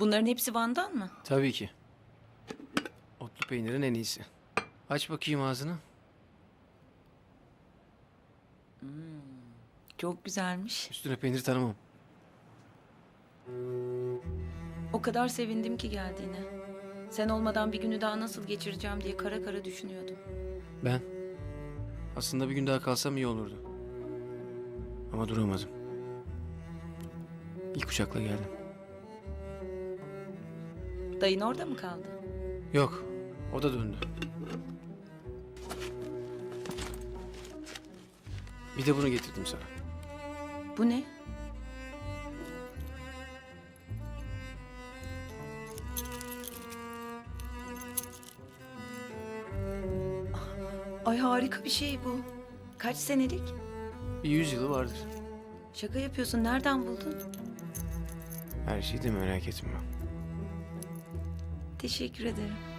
Bunların hepsi Van'dan mı? Tabii ki. Otlu peynirin en iyisi. Aç bakayım ağzını. Çok güzelmiş. Üstüne peynir tanımam. O kadar sevindim ki geldiğine. Sen olmadan bir günü daha nasıl geçireceğim diye kara kara düşünüyordum. Ben. Aslında bir gün daha kalsam iyi olurdu. Ama duramadım. İlk uçakla geldim. Dayın orada mı kaldı? Yok. O da döndü. Bir de bunu getirdim sana. Bu ne? Ay harika bir şey bu. Kaç senelik? Bir yüz yılı vardır. Şaka yapıyorsun. Nereden buldun? Her şeyi de merak etme. Teşekkür ederim.